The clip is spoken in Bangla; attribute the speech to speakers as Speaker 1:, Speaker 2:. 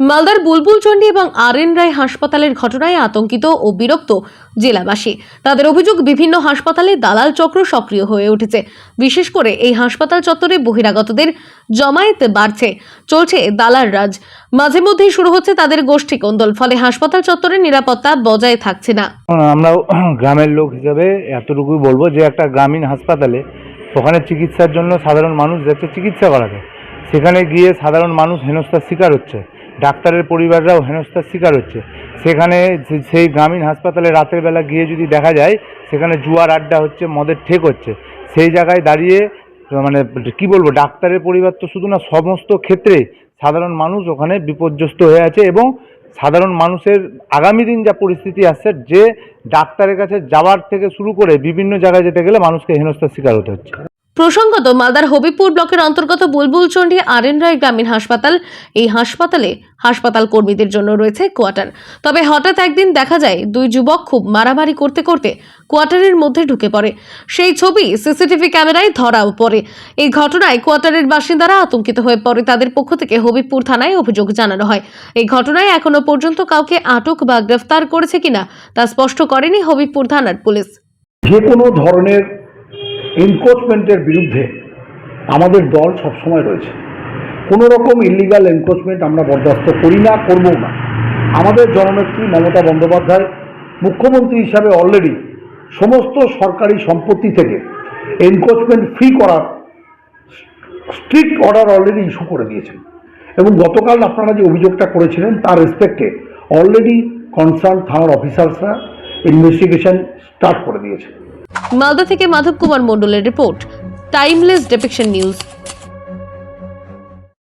Speaker 1: মালদার বুলবুল চণ্ডী এবং আর এন রায় হাসপাতালের ঘটনায় আতঙ্কিত ও বিরক্ত জেলাবাসী। তাদের অভিযোগ, বিভিন্ন হাসপাতালে দালাল চক্র সক্রিয় হয়ে উঠেছে। বিশেষ করে এই হাসপাতাল চত্বরে বহিরাগতদের জমায়েত বাড়ছে। চলছে দালাল রাজ। মাঝে মধ্যেই শুরু হচ্ছে তাদের গোষ্ঠী কোন্দল, ফলে হাসপাতাল চত্বরের নিরাপত্তা বজায় থাকছে না।
Speaker 2: আমরা গ্রামের লোক হিসাবে এতটুকুই বলব যে, একটা গ্রামীণ হাসপাতালে ওখানে চিকিৎসার জন্য সাধারণ মানুষ যাচ্ছে চিকিৎসা করাতে। সেখানে গিয়ে সাধারণ মানুষ হেনস্থার শিকার হচ্ছে। ডাক্তারের পরিবাররাও হেনস্থার শিকার হচ্ছে। সেখানে সেই গ্রামীণ হাসপাতালে রাতের বেলা গিয়ে যদি দেখা যায়, সেখানে জুয়ার আড্ডা হচ্ছে, মদের ঠেক হচ্ছে। সেই জায়গায় দাঁড়িয়ে মানে কি বলব, ডাক্তারের পরিবার তো শুধু না, সমস্ত ক্ষেত্রে সাধারণ মানুষ ওখানে বিপর্যস্ত হয়ে আছে এবং সাধারণ মানুষের আগামী দিন যা পরিস্থিতি আসছে, যে ডাক্তারের কাছে যাওয়ার থেকে শুরু করে বিভিন্ন জায়গায় যেতে গেলে মানুষকে হেনস্থার শিকার হতে হচ্ছে।
Speaker 1: প্রসঙ্গত, মালদার হবিপুর ব্লকের অন্তর্গত বুলবুলচন্ডী আর এন রায় গ্রামীণ হাসপাতাল, এই হাসপাতালে হাসপাতাল কর্মীদের জন্য রয়েছে কোয়ার্টার। তবে হঠাৎ একদিন দেখা যায়, দুই যুবক খুব মারামারি করতে করতে কোয়ার্টারের মধ্যে ঢুকে পড়ে। সেই ছবি সিসিটিভি ক্যামেরায় ধরাও পড়ে। এই ঘটনায় কোয়ার্টারের বাসিন্দারা আতঙ্কিত হয়ে পড়ে। তাদের পক্ষ থেকে হবিবপুর থানায় অভিযোগ জানানো হয়। এই ঘটনায় এখনও পর্যন্ত কাউকে আটক বা গ্রেফতার করেছে কিনা তা স্পষ্ট করেনি হবিবপুর থানার পুলিশ।
Speaker 3: যে কোনো ধরনের এনক্রোচমেন্টের বিরুদ্ধে আমাদের দল সবসময় রয়েছে। কোনো রকম ইলিগাল এনক্রোচমেন্ট আমরা বরদাস্ত করি না, করবও না। আমাদের জননেত্রী মমতা বন্দ্যোপাধ্যায় মুখ্যমন্ত্রী হিসাবে অলরেডি সমস্ত সরকারি সম্পত্তি থেকে এনক্রোচমেন্ট ফ্রি করার স্ট্রিক্ট অর্ডার অলরেডি ইস্যু করে দিয়েছেন। এবং গতকাল আপনারা যে অভিযোগটা করেছিলেন, তার রেসপেক্টে অলরেডি কনসার্ন থানার অফিসার্সরা ইনভেস্টিগেশন স্টার্ট করে দিয়েছে
Speaker 1: মালদা থেকে মাধব কুমার মণ্ডলের রিপোর্ট টাইমলেস ডেপিকশন নিউজ